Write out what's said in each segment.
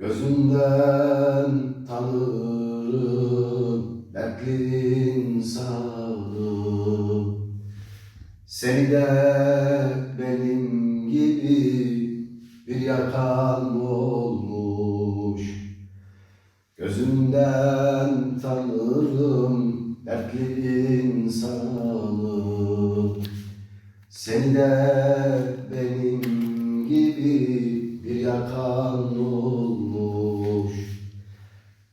Gözünden tanırım dertli insanı Seni de benim gibi bir yakan olmuş. Gözünden tanırım dertli insanı Seni de benim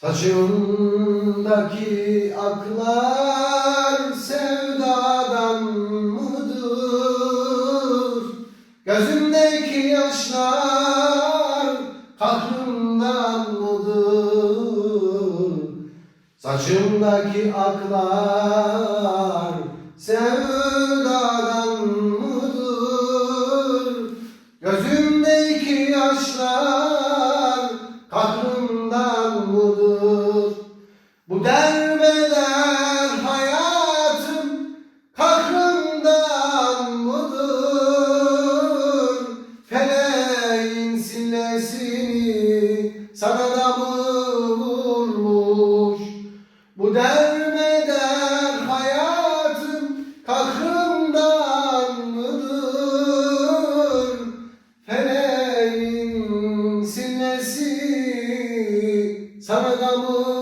Saçındaki aklar sevdadan mıdır? Gözümdeki yaşlar kahrımdan mıdır? Saçımdaki aklar sevdadan mıdır? Gözümdeki yaşlar Bu derbeder hayatım kahrımdan mıdır? Feleğin sillesini sana da mı vurmuş? Bu derbeder hayatım kahrımdan mıdır? Feleğin sillesi sana da mı